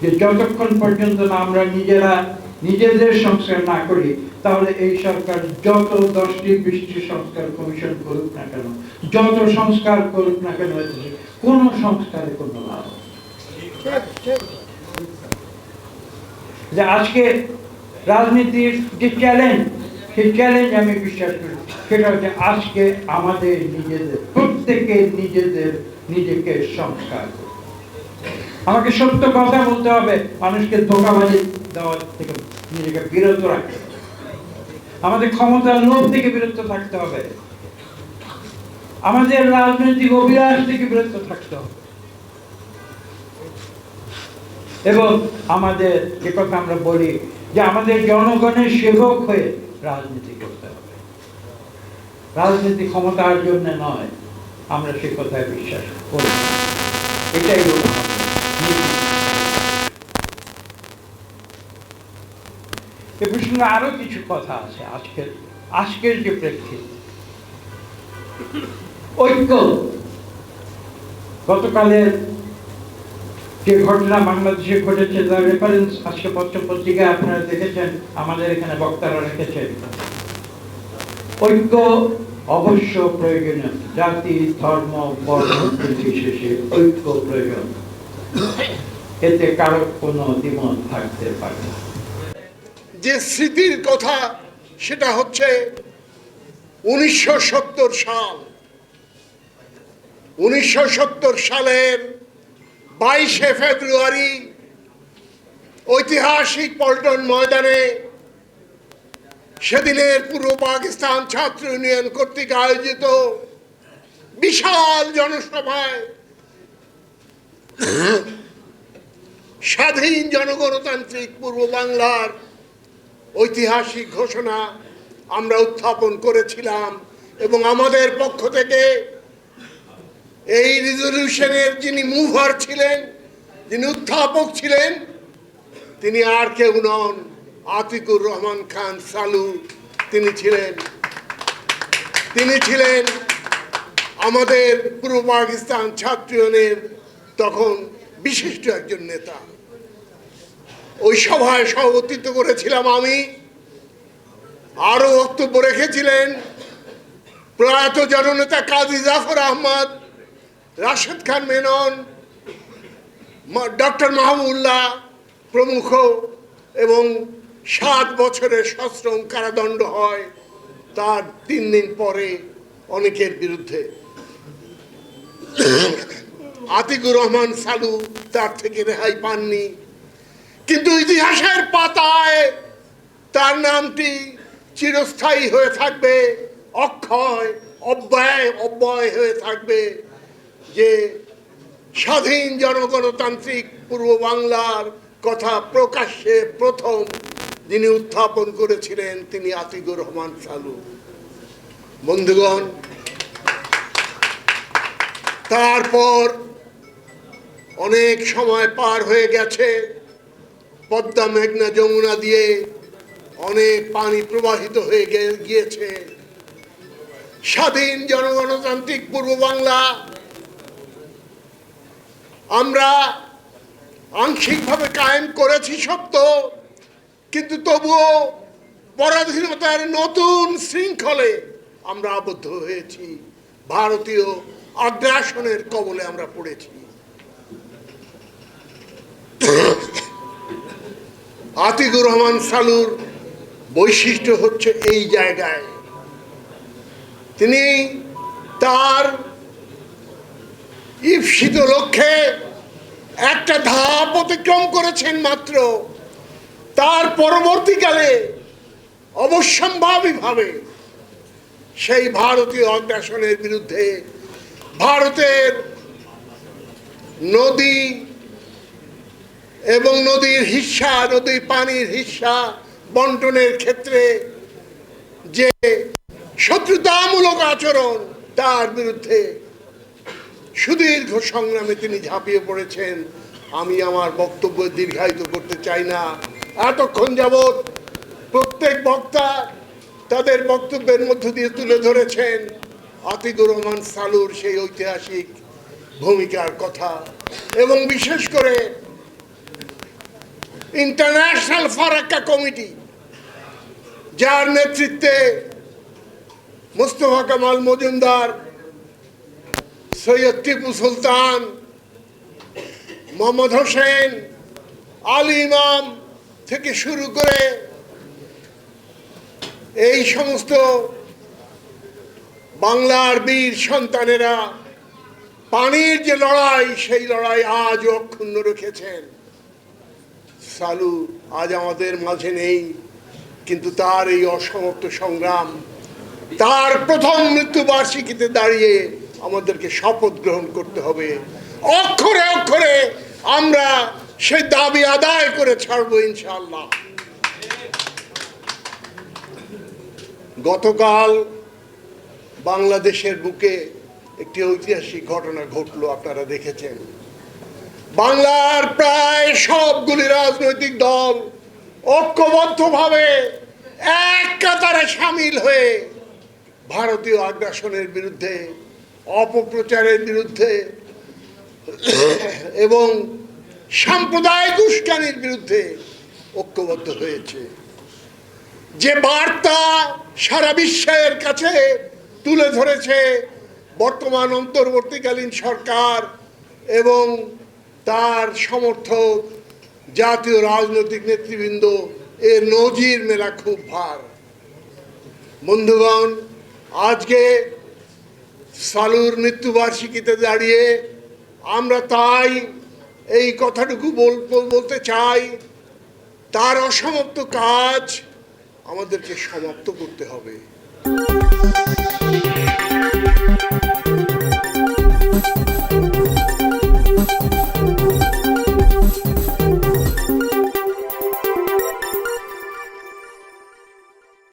যে যতক্ষণ পর্যন্ত না আমরা নিজেরা নিজেদের সংস্কার না করি, তাহলে এই সরকার যত দশটি বিশটি সংস্কার কমিশন করুক না কেন, যত সংস্কার করুক না কেন, কোন সংস্কারে কোনো লাভ যে আজকে রাজনীতির যে চ্যালেঞ্জ সেই চ্যালেঞ্জ আমি বিশ্বাস করি, সেটা হচ্ছে আজকে আমাদের নিজেদের, প্রত্যেকের নিজেদের নিজেকে সংস্কার হবে। আমাকে সত্য কথা বলতে হবে। মানুষকে ধোকাবাজি দেওয়ার থেকে নিজেকে বিরত রাখতে হবে। আমাদের ক্ষমতার লোভ থেকে বিরত থাকতে হবে। আমাদের রাজনৈতিক অভিলাষ থেকে বিরত থাকতে হবে। এবং আমাদের যে কথা আমরা বলি যে আমাদের জনগণের সেবক হয়ে রাজনীতি করতে হবে। রাজনীতি ক্ষমতার জন্য নয়, আমরা সে কথায় বিশ্বাস করি। এটাই হলো আমাদের নীতি। এ প্রসঙ্গে আরও কিছু কথা আছে আজকের আজকের যে প্রেক্ষিত। ঐক্য। গতকালের যে ঘটনা বাংলাদেশে ঘটেছে, তার রেফারেন্স আজকে পত্র পত্রিকায় আপনারা দেখেছেন, আমাদের এখানে বক্তারা রেখেছেন। ঐক্য অবশ্য প্রয়োজনীয়। জাতি, ধর্ম, বর্ণ নির্বিশেষে ঐক্য প্রয়োজন। এতে কারও কোনো দ্বিমত থাকতে পারে না। যে স্মৃতির কথা, সেটা হচ্ছে উনিশশো সত্তর সাল। উনিশশো সত্তর সালের বাইশে ফেব্রুয়ারি ঐতিহাসিক পল্টন ময়দানে সেদিনের পূর্ব পাকিস্তান ছাত্র ইউনিয়ন কর্তৃক আয়োজিত বিশাল জনসভায় স্বাধীন জনগণতান্ত্রিক পূর্ব বাংলার ঐতিহাসিক ঘোষণা আমরা উত্থাপন করেছিলাম এবং আমাদের পক্ষ থেকে এই রিজলিউশনের যিনি মুভার ছিলেন, যিনি উত্থাপক ছিলেন, তিনি আর কেউ নন, আতিকুর রহমান খান সালু। তিনি ছিলেন তিনি ছিলেন আমাদের পূর্ব পাকিস্তান ছাত্র ইউনিয়নের তখন বিশিষ্ট একজন নেতা। ওই সভায় সভাপতিত্ব করেছিলাম আমি। আরও বক্তব্য রেখেছিলেন প্রয়াত জননেতা কাজী জাফর আহমদ, রাশেদ খান মেনন ডক্টর মাহমুল্লাহ প্রমুখ এবং সাত বছরের সশ্রম কারাদণ্ড হয় তার তিন দিন পরে অনেকের বিরুদ্ধে। আতিকুর রহমান সালু তার থেকে রেহাই পাননি। কিন্তু ইতিহাসের পাতায় তার নামটি চিরস্থায়ী হয়ে থাকবে, অক্ষয়, অব্যয় অব্যয় হয়ে থাকবে, যে স্বাধীন জনগণতান্ত্রিক পূর্ব বাংলার কথা প্রকাশ্যে প্রথম যিনি উত্থাপন করেছিলেন, তিনি আতিকুর রহমান সালু বন্ধুগণ, তারপর অনেক সময় পার হয়ে গেছে। পদ্মা মেঘনা যমুনা দিয়ে অনেক পানি প্রবাহিত হয়ে গিয়েছে। স্বাধীন জনগণতান্ত্রিক পূর্ব বাংলা, আমরা আংশিকভাবে কায়েম করেছি সত্য কিন্তু তবুও পরাধীনতার নতুন শৃঙ্খলে আমরা আবদ্ধ হয়েছি। ভারতীয় আগ্রাসনের কবলে আমরা পড়েছি। আতিকুর রহমান সালুর বৈশিষ্ট্য হচ্ছে এই জায়গায়। তিনি তার ঈপ্সিত লক্ষ্যে একটা ধাপ অতিক্রম করেছেন মাত্র। তার পরবর্তীকালে অবশ্যম্ভাবীভাবে সেই ভারতীয় অগ্রাসনের বিরুদ্ধে ভারতের নদী এবং নদীর হিস্সা নদীর পানির হিস্সা বন্টনের ক্ষেত্রে যে শত্রুতামূলক আচরণ, তার বিরুদ্ধে সুদীর্ঘ সংগ্রামে তিনি ঝাঁপিয়ে পড়েছেন। আমি আমার বক্তব্য দীর্ঘায়িত করতে চাই না। এতক্ষণ যাবৎ প্রত্যেক বক্তা তাদের বক্তব্যের মধ্য দিয়ে তুলে ধরেছেন আতিকুর রহমান সালুর সেই ঐতিহাসিক ভূমিকার কথা। এবং বিশেষ করে ইন্টারন্যাশনাল ফারাক্কা কমিটি যার নেতৃত্বে মোস্তফা কামাল মজুমদার, সৈয়দ টিপু সুলতান, মোহাম্মদ হোসেন, আলী ইমাম থেকে শুরু করে এই সমস্ত বাংলার বীর সন্তানেরা পানির যে লড়াই, সেই লড়াই আজ অক্ষুণ্ণ রেখেছেন। সালু আজ আমাদের মাঝে নেই, কিন্তু তার এই অসমাপ্ত সংগ্রাম, তার প্রথম মৃত্যুবার্ষিকীতে দাঁড়িয়ে আমাদেরকে শপথ গ্রহণ করতে হবে। অক্ষরে অক্ষরে আমরা সেই দাবি আদায় করে ছাড়বো ইনশাল্লাহ গতকাল বাংলাদেশের বুকে একটি ঐতিহাসিক ঘটনা ঘটলো, আপনারা দেখেছেন। বাংলার প্রায় সবগুলি রাজনৈতিক দল ঐক্যবদ্ধভাবে এক কাতারে সামিল হয়ে ভারতীয় আগ্রাসনের বিরুদ্ধে, অপপ্রচারের বিরুদ্ধে এবং সাম্প্রদায়িক উস্কানির বিরুদ্ধে ঐক্যবদ্ধ হয়েছে। যে বার্তা সারা বিশ্বের কাছে তুলে ধরেছে বর্তমান অন্তর্বর্তীকালীন সরকার এবং তার সমর্থক জাতীয় রাজনৈতিক নেতৃবৃন্দ এর নজির মেলা খুব ভার। বন্ধুগণ, আজকে সালুর মৃত্যুবার্ষিকীতে দাঁড়িয়ে আমরা তাই এই কথাটুকু বল- বলতে চাই, তার অসমাপ্ত কাজ আমাদেরকে সমাপ্ত করতে হবে।